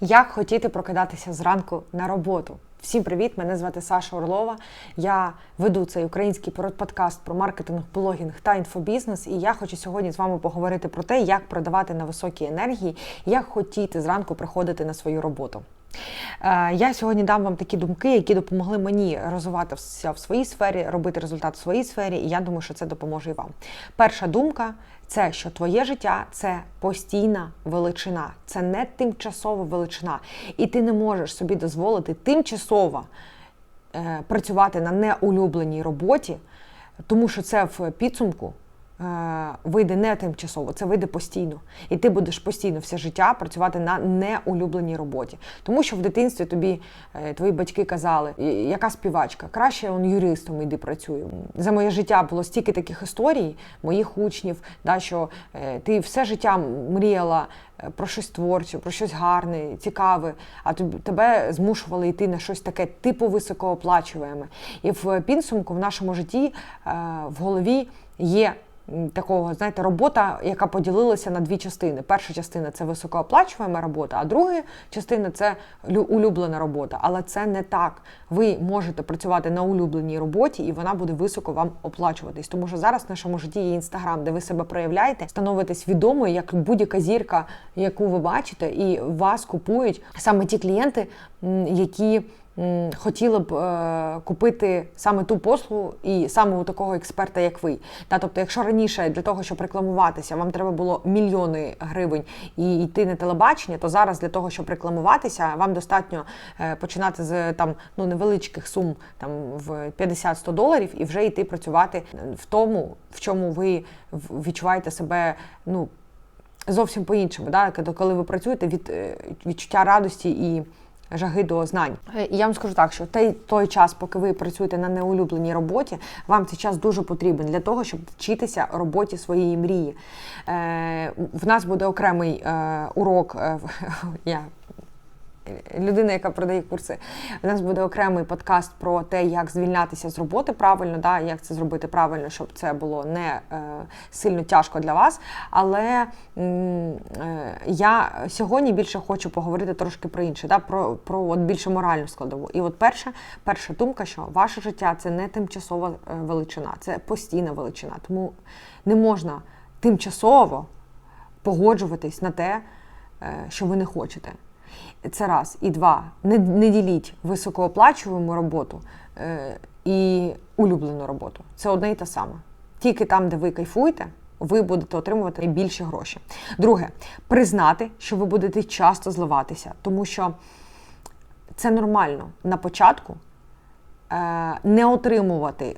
Як хотіти прокидатися зранку на роботу? Всім привіт! Мене звати Саша Орлова. Я веду цей український подкаст про маркетинг, блогінг та інфобізнес. І я хочу сьогодні з вами поговорити про те, як продавати на високій енергії, як хотіти зранку приходити на свою роботу. Е, Я сьогодні дам вам такі думки, які допомогли мені розвиватися в своїй сфері, робити результат в своїй сфері, і я думаю, що це допоможе і вам. Перша думка це що твоє життя це постійна величина, це не тимчасова величина. І ти не можеш собі дозволити тимчасово е, працювати на неулюбленій роботі, тому що це в підсумку. Е, Вийде не тимчасово, це вийде постійно. І ти будеш постійно все життя працювати на неулюбленій роботі. Тому що в дитинстві тобі е, твої батьки казали, яка співачка, краще он юристом йди працюй. За моє життя було стільки таких історій, моїх учнів, да, що е, ти все життя мріяла про щось творче, про щось гарне, цікаве, а тебе змушували йти на щось таке типу високооплачуєме. І в підсумку в нашому житті в голові є такого, знаєте, робота, яка поділилася на дві частини. Перша частина це високооплачуваема робота, а друга частина це улюблена робота. Але це не так. Ви можете працювати на улюбленій роботі, і вона буде високо вам оплачуватись. Тому що зараз в нашому житті є інстаграм, де ви себе проявляєте, становитесь відомою, як будь-яка зірка, яку ви бачите, і вас купують саме ті клієнти, які хотіли б е, купити саме ту послугу і саме у такого експерта, як ви. Та, тобто, якщо раніше для того, щоб рекламуватися, вам треба було мільйони гривень і йти на телебачення, то зараз для того, щоб рекламуватися, вам достатньо е, починати з там ну невеличких сум там в 50-100 доларів і вже йти працювати в тому, в чому ви відчуваєте себе ну зовсім по-іншому. Да? Коли- Коли ви працюєте від е, відчуття радості і жаги до знань. Е, І я вам скажу так, що той, той час, поки ви працюєте на неулюбленій роботі, вам цей час дуже потрібен для того, щоб вчитися роботі своєї мрії. Е, в нас буде окремий е, урок. Е, я людина, яка продає курси. У нас буде окремий подкаст про те, як звільнятися з роботи правильно, да, як це зробити правильно, щоб це було не е, сильно тяжко для вас. Але е, я сьогодні більше хочу поговорити трошки про інше, да, про, про от більше моральну складову. І от перша, перша думка, що ваше життя це не тимчасова е, величина, це постійна величина. Тому не можна тимчасово погоджуватись на те, е, що ви не хочете. Це раз. І два. Не, не діліть високооплачувану роботу е, і улюблену роботу. Це одне і те саме. Тільки там, де ви кайфуєте, ви будете отримувати найбільші гроші. Друге, признати, що ви будете часто зливатися, тому що це нормально на початку е, не отримувати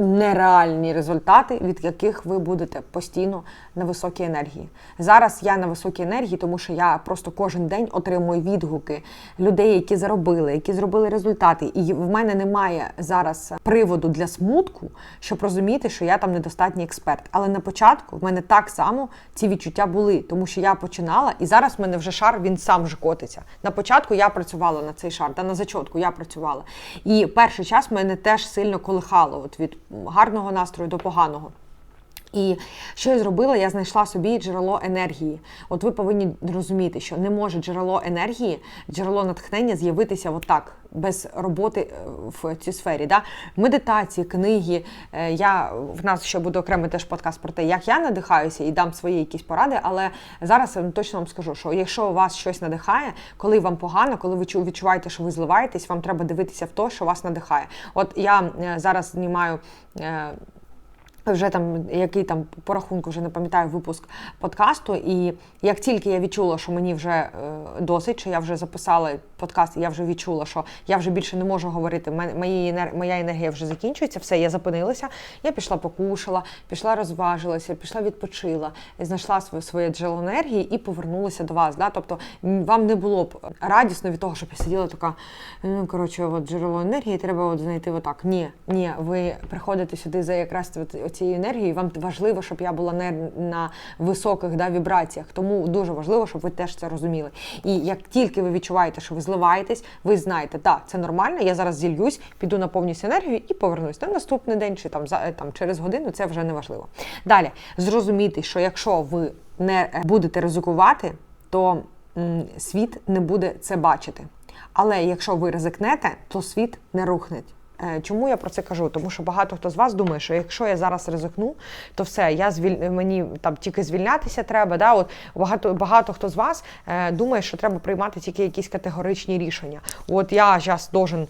нереальні результати, від яких ви будете постійно на високій енергії. Зараз я на високій енергії, тому що я просто кожен день отримую відгуки людей, які заробили, які зробили результати. І в мене немає зараз приводу для смутку, щоб розуміти, що я там недостатній експерт. Але на початку в мене так само ці відчуття були, тому що я починала, і зараз в мене вже шар він сам вже котиться. На початку я працювала на цей шар, та на зачотку я працювала. І перший час мене теж сильно колихало от від гарного настрою до поганого. І що я зробила? Я знайшла собі джерело енергії. От ви повинні розуміти, що не може джерело енергії, джерело натхнення з'явитися отак, без роботи е, в цій сфері. Да? Медитації, книги. Е, Я, в нас ще буде окремий теж подкаст про те, як я надихаюся і дам свої якісь поради. Але зараз я точно вам скажу, що якщо вас щось надихає, коли вам погано, коли ви відчуваєте, що ви зливаєтесь, вам треба дивитися в те, що вас надихає. От я е, зараз знімаю. Вже там який там по рахунку вже не пам'ятаю випуск подкасту. І як тільки я відчула, що мені вже е, досить, що я вже записала подкаст, я вже відчула, що я вже більше не можу говорити. Мої моя енергія вже закінчується, все, я зупинилася. Я пішла покушала, пішла розважилася, пішла відпочила, знайшла своє, своє джерело енергії і повернулася до вас. Да? Тобто вам не було б радісно від того, щоб я сиділа така, ну коротше, от джерело енергії треба от знайти отак. Ні, ні, ви приходите сюди за якраз цією енергією. Вам важливо, щоб я була не на високих да, вібраціях. Тому дуже важливо, щоб ви теж це розуміли. І як тільки ви відчуваєте, що ви зливаєтесь, ви знаєте, так, це нормально, я зараз зільюсь, піду наповнюсь енергією і повернусь на наступний день чи там за там через годину. Це вже не важливо. Далі зрозуміти, що якщо ви не будете ризикувати, то м, світ не буде це бачити. Але якщо ви ризикнете, то світ не рухне. Е, Чому я про це кажу? Тому що багато хто з вас думає, що якщо я зараз ризикну, то все, я звіль... мені там тільки звільнятися треба. Да? От багато, багато хто з вас е, думає, що треба приймати тільки якісь категоричні рішення. От я зараз должен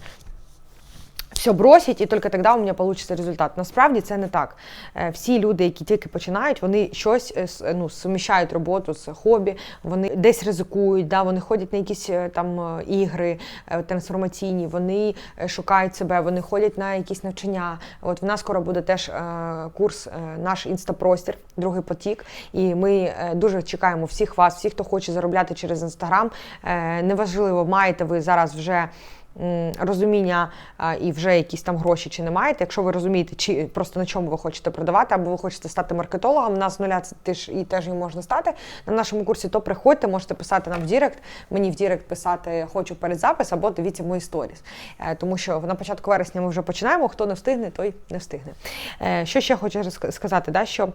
все бросить, і тільки тоді у мене вийде результат. Насправді це не так. Е, Всі люди, які тільки починають, вони щось е, ну, суміщають роботу з хобі, вони десь ризикують, да, вони ходять на якісь е, там ігри трансформаційні, вони шукають себе, вони ходять на якісь навчання. От в нас скоро буде теж курс, наш інстапростір, другий потік. І ми дуже чекаємо всіх вас, всіх, хто хоче заробляти через інстаграм. Неважливо, маєте ви зараз вже розуміння і вже якісь там гроші чи не маєте. Якщо ви розумієте, чи просто на чому ви хочете продавати, або ви хочете стати маркетологом, нас з нуля теж і теж можна стати на нашому курсі, то приходьте, можете писати нам в Дірект, мені в Дірект писати хочу передзапис, або дивіться мої сторіс. Е, Тому що на початку вересня ми вже починаємо. Хто не встигне, той не встигне. Е, Що ще хочу сказати, да, що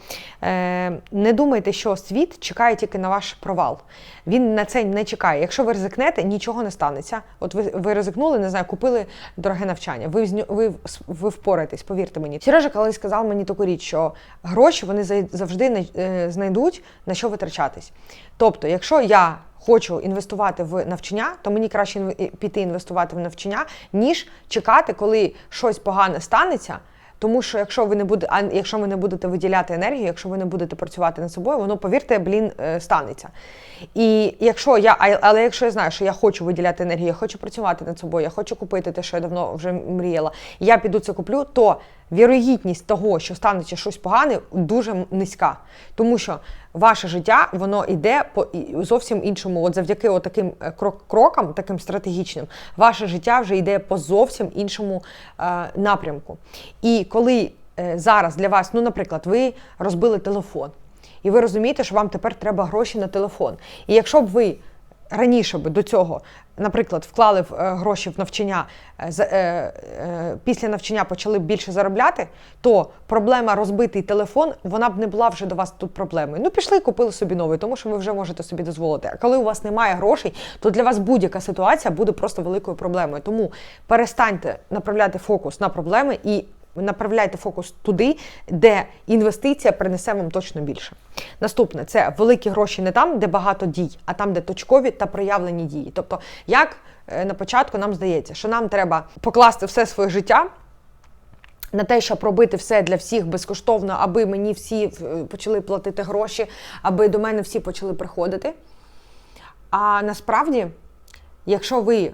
е, не думайте, що світ чекає тільки на ваш провал. Він на це не чекає. Якщо ви ризикнете, нічого не станеться. От ви, ви ризикнули, не знаю, купили дороге навчання. Ви, ви, ви впораєтесь, повірте мені. Сережа колись сказав мені таку річ, що гроші вони завжди е, знайдуть на що витрачатись. Тобто, якщо я хочу інвестувати в навчання, то мені краще піти інвестувати в навчання, ніж чекати, коли щось погане станеться. Тому що якщо ви не буде, а якщо ви не будете виділяти енергію, якщо ви не будете працювати над собою, воно повірте, блін, е, станеться. І якщо я, але якщо я знаю, що я хочу виділяти енергію, я хочу працювати над собою, я хочу купити те, що я давно вже мріяла, я піду це куплю, то вірогідність того, що станеться щось погане, дуже низька. Тому що ваше життя воно йде по зовсім іншому. От завдяки таким е, крок- крокам, таким стратегічним, ваше життя вже йде по зовсім іншому е, напрямку. І коли е, зараз для вас, ну, наприклад, ви розбили телефон, і ви розумієте, що вам тепер треба гроші на телефон. І якщо б ви раніше би до цього, наприклад, вклали в, е, гроші в навчання, е, е, після навчання почали б більше заробляти, то проблема розбитий телефон, вона б не була вже до вас тут проблемою. Ну, пішли купили собі новий, тому що ви вже можете собі дозволити. А коли у вас немає грошей, то для вас будь-яка ситуація буде просто великою проблемою. Тому перестаньте направляти фокус на проблеми і направляйте фокус туди, де інвестиція принесе вам точно більше. Наступне це великі гроші не там, де багато дій, а там, де точкові та проявлені дії. Тобто, як е, на початку нам здається, що нам треба покласти все своє життя. На те, щоб робити все для всіх безкоштовно, аби мені всі е, почали платити гроші, аби до мене всі почали приходити. А насправді, якщо ви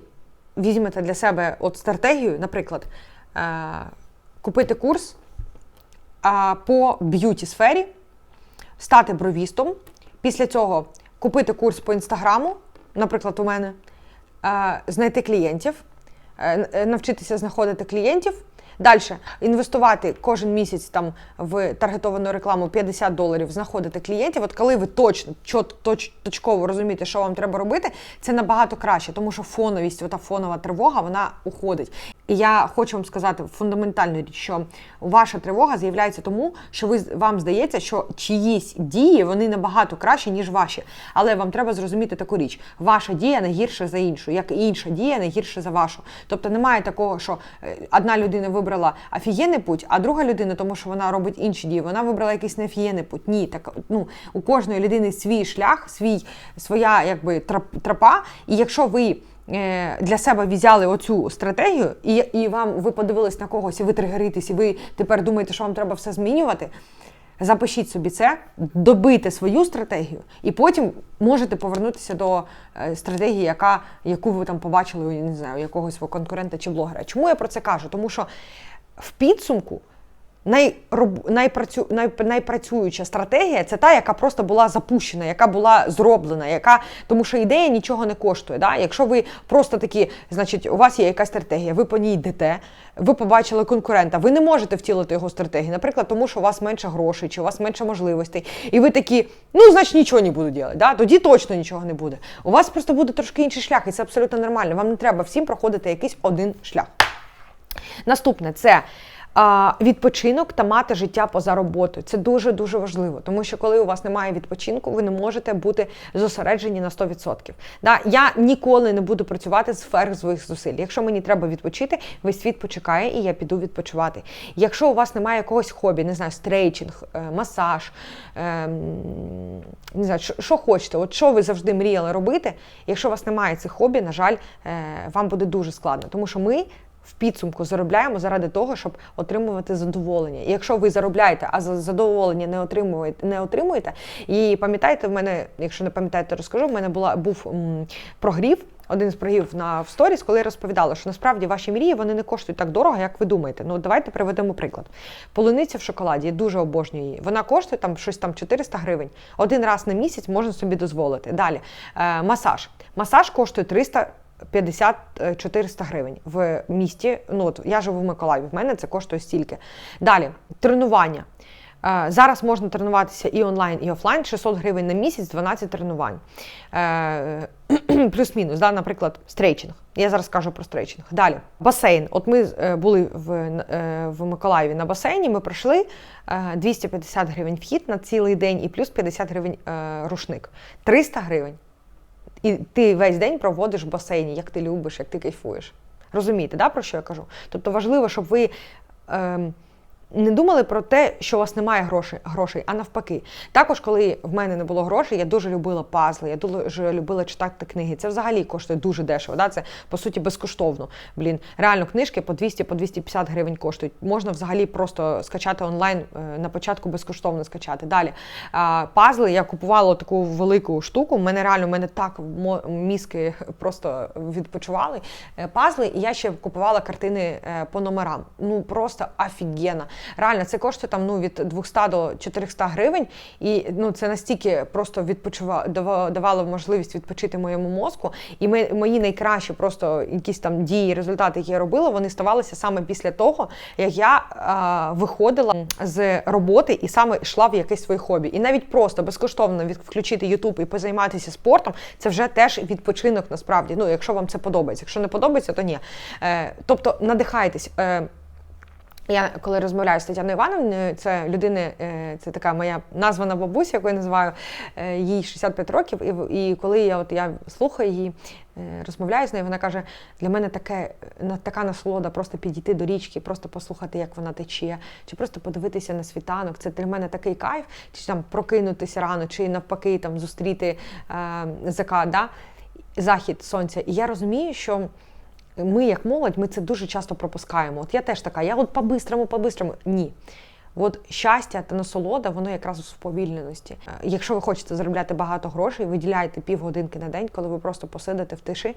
візьмете для себе от стратегію, наприклад, е, купити курс а, по б'юті сфері, стати бровістом, після цього купити курс по інстаграму, наприклад, у мене, а, знайти клієнтів, е, навчитися знаходити клієнтів. Далі інвестувати кожен місяць там в таргетовану рекламу 50 доларів, знаходити клієнтів. От коли ви точно точ, точково розумієте, що вам треба робити, це набагато краще, тому що фоновість, ота фонова тривога, вона уходить. І я хочу вам сказати фундаментальну річ, що ваша тривога з'являється тому, що ви вам здається, що чиїсь дії вони набагато кращі, ніж ваші. Але вам треба зрозуміти таку річ: ваша дія не гірша за іншу, як і інша дія не гірша за вашу. Тобто немає такого, що е, одна людина вибрала офігенний путь, а друга людина, тому що вона робить інші дії, вона вибрала якийсь неофігенний путь. Ні, так ну у кожної людини свій шлях, свій своя якби тропа. І якщо ви е, для себе взяли оцю стратегію, і, і вам ви подивились на когось, і ви тригеритесь, і ви тепер думаєте, що вам треба все змінювати. Запишіть собі це, добийте свою стратегію, і потім можете повернутися до е, стратегії, яка, яку ви там побачили, я не знаю, якогось свого конкурента чи блогера. Чому я про це кажу? Тому що в підсумку найроб... найпрацю... най... найпрацююча стратегія це та, яка просто була запущена, яка була зроблена, яка тому що ідея нічого не коштує. Да? Якщо ви просто такі, значить, у вас є якась стратегія, ви по ній йдете, ви побачили конкурента, ви не можете втілити його стратегію, наприклад, тому що у вас менше грошей, чи у вас менше можливостей, і ви такі, ну значить нічого не буду робити, да? тоді точно нічого не буде. У вас просто буде трошки інший шлях, і це абсолютно нормально. Вам не треба всім проходити якийсь один шлях. Наступне це відпочинок та мати життя поза роботою. Це дуже дуже важливо, тому що коли у вас немає відпочинку, ви не можете бути зосереджені на 100%. Да? Я ніколи не буду працювати з своїх зусиль. Якщо мені треба відпочити, весь світ почекає і я піду відпочивати. Якщо у вас немає якогось хобі, не знаю, стрейчинг, е, масаж, е, не знаю, що, що хочете, от що ви завжди мріяли робити. Якщо у вас немає цих хобі, на жаль, е, вам буде дуже складно, тому що ми в підсумку заробляємо заради того, щоб отримувати задоволення. І якщо ви заробляєте, а задоволення не отримуєте, не отримуєте. І пам'ятаєте, в мене, якщо не пам'ятаєте, розкажу, в мене була був м, прогрів. Один з прогрів на в сторіс, коли я розповідала, що насправді ваші мрії вони не коштують так дорого, як ви думаєте. Ну давайте приведемо приклад. Полуниця в шоколаді я дуже обожнюю її. Вона коштує там щось там 400 гривень. Один раз на місяць можна собі дозволити. Далі е, масаж. Масаж коштує 300 50-400 гривень в місті. Ну от я живу в Миколаєві, в мене це коштує стільки. Далі тренування. Е, Зараз можна тренуватися і онлайн, і офлайн. 600 гривень на місяць, 12 тренувань. Е, Плюс-мінус, да, наприклад, стрейчинг. Я зараз кажу про стрейчинг. Далі басейн. От ми е, були в е, в Миколаєві на басейні. Ми пройшли е, 250 гривень вхід на цілий день і плюс 50 гривень е, рушник. 300 гривень. І ти весь день проводиш в басейні, як ти любиш, як ти кайфуєш. Розумієте, да, про що я кажу? Тобто важливо, щоб ви. Ем, не думали про те, що у вас немає грошей, грошей, а навпаки. Також, коли в мене не було грошей, я дуже любила пазли, я дуже любила читати книги. Це взагалі коштує дуже дешево. Да? Це по суті безкоштовно. Блін, реально книжки по 200 по 250 гривень коштують. Можна взагалі просто скачати онлайн е, на початку безкоштовно скачати. Далі пазли я купувала таку велику штуку. Мене реально мене так мізки просто відпочивали. Е, пазли, і я ще купувала картини е, по номерам. Ну просто офігенно. Реально, це коштує там ну від 200 до 400 гривень, і ну це настільки просто відпочива давало можливість відпочити моєму мозку. І ми мої найкращі просто якісь там дії, результати, які я робила, вони ставалися саме після того, як я а, виходила з роботи і саме йшла в якесь своє хобі. І навіть просто безкоштовно відключити Ютуб і позайматися спортом, це вже теж відпочинок насправді. Ну, якщо вам це подобається. Якщо не подобається, то ні. Е, Тобто надихайтесь. Е, я коли розмовляю з Тетяною Івановною, це людини, е, це така моя названа бабуся, яку я називаю е, їй 65 років. І і коли я от я слухаю її, е, розмовляю з нею, вона каже: для мене таке така насолода просто підійти до річки, просто послухати, як вона тече, чи просто подивитися на світанок. Це для мене такий кайф, чи там прокинутися рано, чи навпаки там зустріти е, закат, да? захід сонця. І я розумію, що ми, як молодь, ми це дуже часто пропускаємо. От я теж така, я от по-бистрому, по-бистрому. Ні. От щастя та насолода, воно якраз у сповільненості. Е, якщо ви хочете заробляти багато грошей, виділяйте півгодинки на день, коли ви просто посидите в тиші,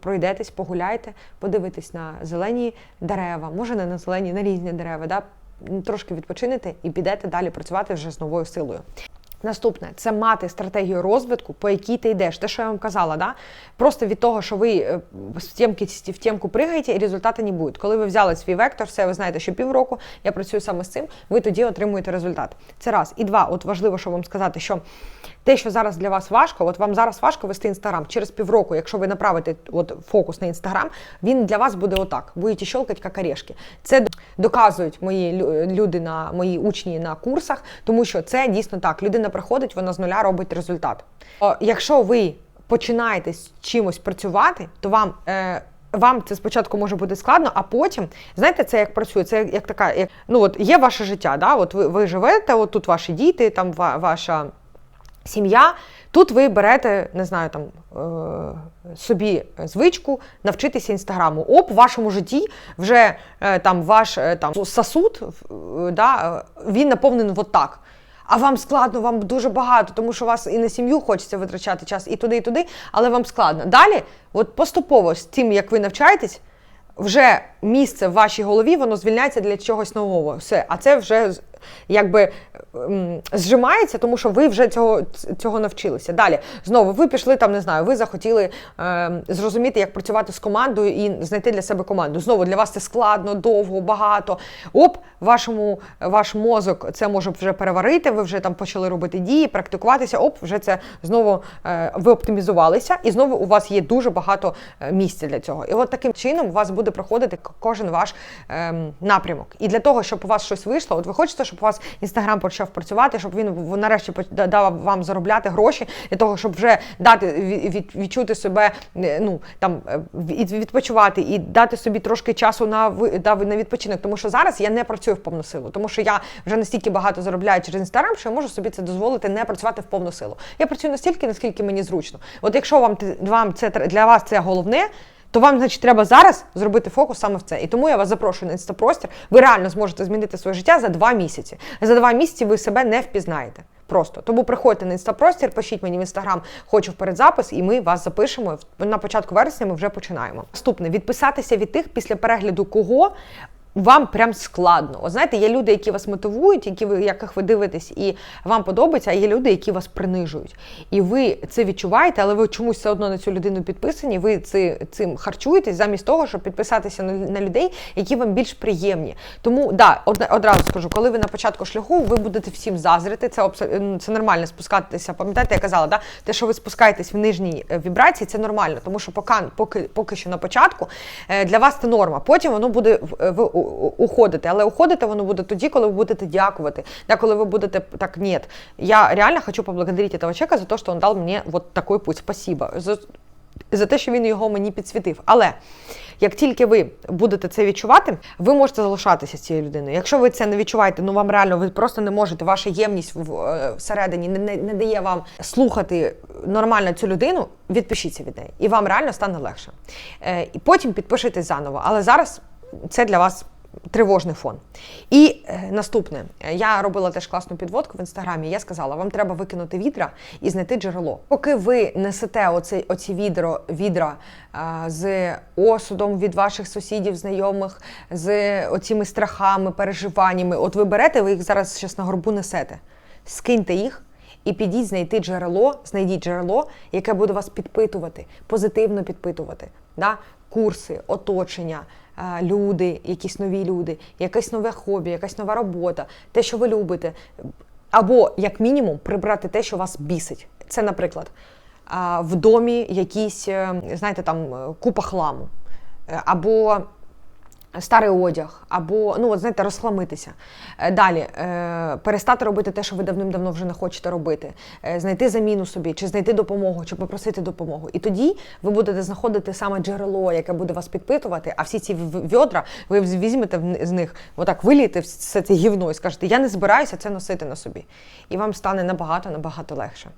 пройдетесь, погуляйте, подивитесь на зелені дерева, може не на зелені, на різні дерева, да? трошки відпочинете і підете далі працювати вже з новою силою. Наступне це мати стратегію розвитку, по якій ти йдеш. Те, що я вам казала, да? просто від того, що ви е, з темки в темку пригаєте, і результати не будуть. Коли ви взяли свій вектор, все, ви знаєте, що півроку я працюю саме з цим, ви тоді отримуєте результат. Це раз. І два, от важливо, що вам сказати, що те, що зараз для вас важко, от вам зараз важко вести інстаграм. Через півроку, якщо ви направите от, фокус на інстаграм, він для вас буде отак. Будете щелкати як орешки. Це доказують мої люди на мої учні на курсах, тому що це дійсно так. Людина приходить, вона з нуля робить результат. Якщо ви починаєте з чимось працювати, то вам. Е, вам це спочатку може бути складно, а потім, знаєте, це як працює, це як така, як ну от є ваше життя, да? от ви ви живете, от тут ваші діти, там ва, ваша сім'я. Тут ви берете, не знаю, там е, собі звичку навчитися інстаграму. Оп, в вашому житті вже е, там ваш е, там сосуд, да, він наповнений от так. А вам складно, вам дуже багато, тому що вас і на сім'ю хочеться витрачати час, і туди, і туди, але вам складно. Далі, от поступово з тим, як ви навчаєтесь, вже місце в вашій голові воно звільняється для чогось нового. Все, а це вже якби зжимається, тому що ви вже цього, цього навчилися. Далі знову ви пішли там, не знаю, ви захотіли е, зрозуміти, як працювати з командою і знайти для себе команду. Знову для вас це складно, довго, багато. Оп, вашому ваш мозок це може вже переварити. Ви вже там почали робити дії, практикуватися. Оп, вже це знову е, ви оптимізувалися, і знову у вас є дуже багато е, місця для цього. І от таким чином у вас буде проходити кожен ваш ем, напрямок. І для того, щоб у вас щось вийшло, от ви хочете, щоб у вас інстаграм почав працювати, щоб він нарешті дав вам заробляти гроші для того, щоб вже дати ві- від- відчути себе, е, ну там е, відпочивати і дати собі трошки часу на на відпочинок. Тому що зараз я не працюю в повну силу, тому що я вже настільки багато заробляю через інстаграм, що я можу собі це дозволити не працювати в повну силу. Я працюю настільки, наскільки мені зручно. От якщо вам вам це для вас це головне. То вам, значить, треба зараз зробити фокус саме в це. І тому я вас запрошую на інстапростір. Ви реально зможете змінити своє життя за два місяці. За два місяці ви себе не впізнаєте. Просто тому приходьте на інстапростір, пишіть мені в інстаграм, хочу в передзапис, і ми вас запишемо. На початку вересня ми вже починаємо. Наступне відписатися від тих, після перегляду кого. Вам прям складно. От знаєте, є люди, які вас мотивують, які ви яких ви дивитесь, і вам подобається, а є люди, які вас принижують. І ви це відчуваєте, але ви чомусь все одно на цю людину підписані. Ви ци, цим харчуєтесь замість того, щоб підписатися на, на людей, які вам більш приємні. Тому да, од, одразу скажу, коли ви на початку шляху, ви будете всім заздрити. Це це нормально спускатися. Пам'ятаєте, я казала, да? те, що ви спускаєтесь в нижній е, вібрації, це нормально, тому що поки, поки, поки що на початку е, для вас це норма. Потім воно буде ви у- уходити. Але уходити воно буде тоді, коли ви будете дякувати. Да, коли ви будете так, ні, я реально хочу поблагодарити этого человека за те, що він дав мені вот такой путь. Спасибо. За, за те, що він його мені підсвітив. Але як тільки ви будете це відчувати, ви можете залишатися цією людиною. Якщо ви це не відчуваєте, ну вам реально ви просто не можете, ваша ємність е, всередині не, не, не дає вам слухати нормально цю людину, відпишіться від неї, і вам реально стане легше. Е, і потім підпишитесь заново. Але зараз це для вас. Тривожний фон. І е, наступне, я робила теж класну підводку в інстаграмі. Я сказала, вам треба викинути відра і знайти джерело. Поки ви несете оці, оці відро, відра а, з осудом від ваших сусідів, знайомих, з оціми страхами, переживаннями. От ви берете, ви їх зараз щас на горбу несете. Скиньте їх. І підіть знайти джерело, знайдіть джерело, яке буде вас підпитувати, позитивно підпитувати. Да? Курси, оточення, е, люди, якісь нові люди, якесь нове хобі, якась нова робота, те, що ви любите. Або, як мінімум, прибрати те, що вас бісить. Це, наприклад, в домі якісь, е, знаєте, там е, купа хламу. Е, Або старий одяг, або ну от знаєте, розхламитися. Е, Далі е, перестати робити те, що ви давним-давно вже не хочете робити, Е, знайти заміну собі, чи знайти допомогу, чи попросити допомогу. І тоді ви будете знаходити саме джерело, яке буде вас підпитувати. А всі ці відра ви візьмете з них, отак вилієте все це гівно і скажете, я не збираюся це носити на собі. І вам стане набагато набагато легше.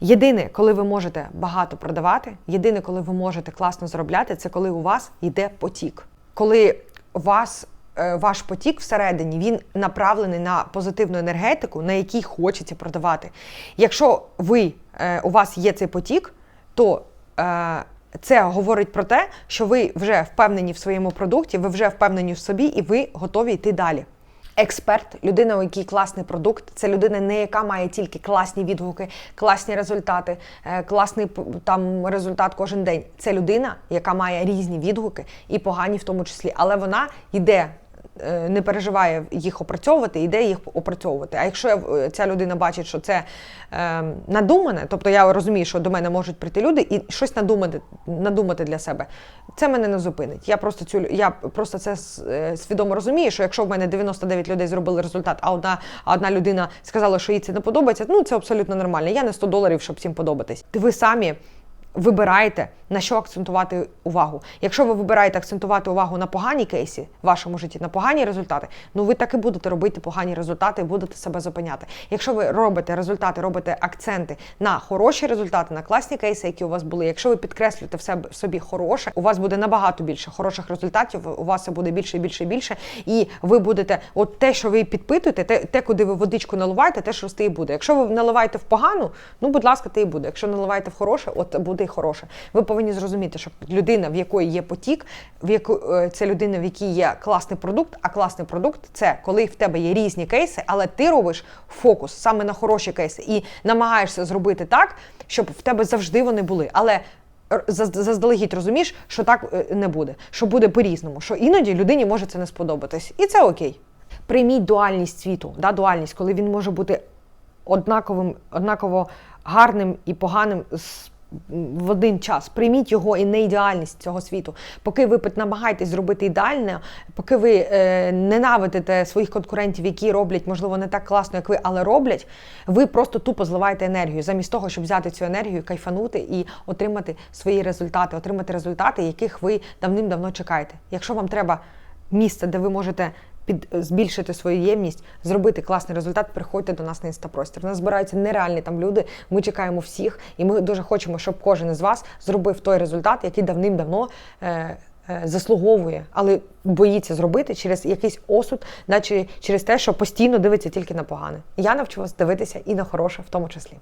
Єдине, коли ви можете багато продавати, єдине, коли ви можете класно заробляти, це коли у вас йде потік. Коли вас е, ваш потік всередині він направлений на позитивну енергетику, на якій хочеться продавати. Якщо ви е, у вас є цей потік, то е, це говорить про те, що ви вже впевнені в своєму продукті, ви вже впевнені в собі, і ви готові йти далі. Експерт, людина, у якій класний продукт, це людина, не яка має тільки класні відгуки, класні результати, е, класний там результат кожен день. Це людина, яка має різні відгуки і погані в тому числі, але вона йде. Е, Не переживає їх опрацьовувати, йде їх опрацьовувати. А якщо е, ця людина бачить, що це е, надумане, тобто я розумію, що до мене можуть прийти люди і щось надумати, надумати для себе, це мене не зупинить. Я просто цю я просто це е, свідомо розумію, що якщо в мене 99 людей зробили результат, а одна, одна людина сказала, що їй це не подобається, ну це абсолютно нормально. Я не 100 доларів, щоб всім подобатись. Ви самі вибираєте на що акцентувати увагу. Якщо ви вибираєте акцентувати увагу на погані кейсі в вашому житті, на погані результати, ну ви так і будете робити погані результати і будете себе зупиняти. Якщо ви робите результати, робите акценти на хороші результати, на класні кейси, які у вас були. Якщо ви підкреслюєте в себе в собі хороше, у вас буде набагато більше хороших результатів. У вас це буде більше і більше і більше. І ви будете, от те, що ви підпитуєте, те, те, куди ви водичку наливаєте, те ж рости і буде. Якщо ви наливаєте в погану, ну будь ласка, те і буде. Якщо наливаєте в хороше, от буде буде і хороше. Ви повинні зрозуміти, що людина, в якої є потік, в яку е, це людина, в якій є класний продукт. А класний продукт це коли в тебе є різні кейси, але ти робиш фокус саме на хороші кейси і намагаєшся зробити так, щоб в тебе завжди вони були. Але заздалегідь розумієш, що так е, не буде, що буде по-різному, що іноді людині може це не сподобатись, і це окей. Прийміть дуальність світу, да, дуальність, коли він може бути однаковим, однаково гарним і поганим з- в один час. Прийміть його і не ідеальність цього світу. Поки ви намагаєтесь зробити ідеальне, поки ви е, ненавидите своїх конкурентів, які роблять, можливо, не так класно, як ви, але роблять, ви просто тупо зливаєте енергію, замість того, щоб взяти цю енергію, кайфанути і отримати свої результати, отримати результати, яких ви давним-давно чекаєте. Якщо вам треба місце, де ви можете під збільшити свою ємність, зробити класний результат, приходьте до нас на інстапростір. У нас збираються нереальні там люди. Ми чекаємо всіх, і ми дуже хочемо, щоб кожен із вас зробив той результат, який давним-давно. Е- е, Заслуговує, але боїться зробити через якийсь осуд, наче через те, що постійно дивиться тільки на погане. Я навчилась дивитися і на хороше, в тому числі.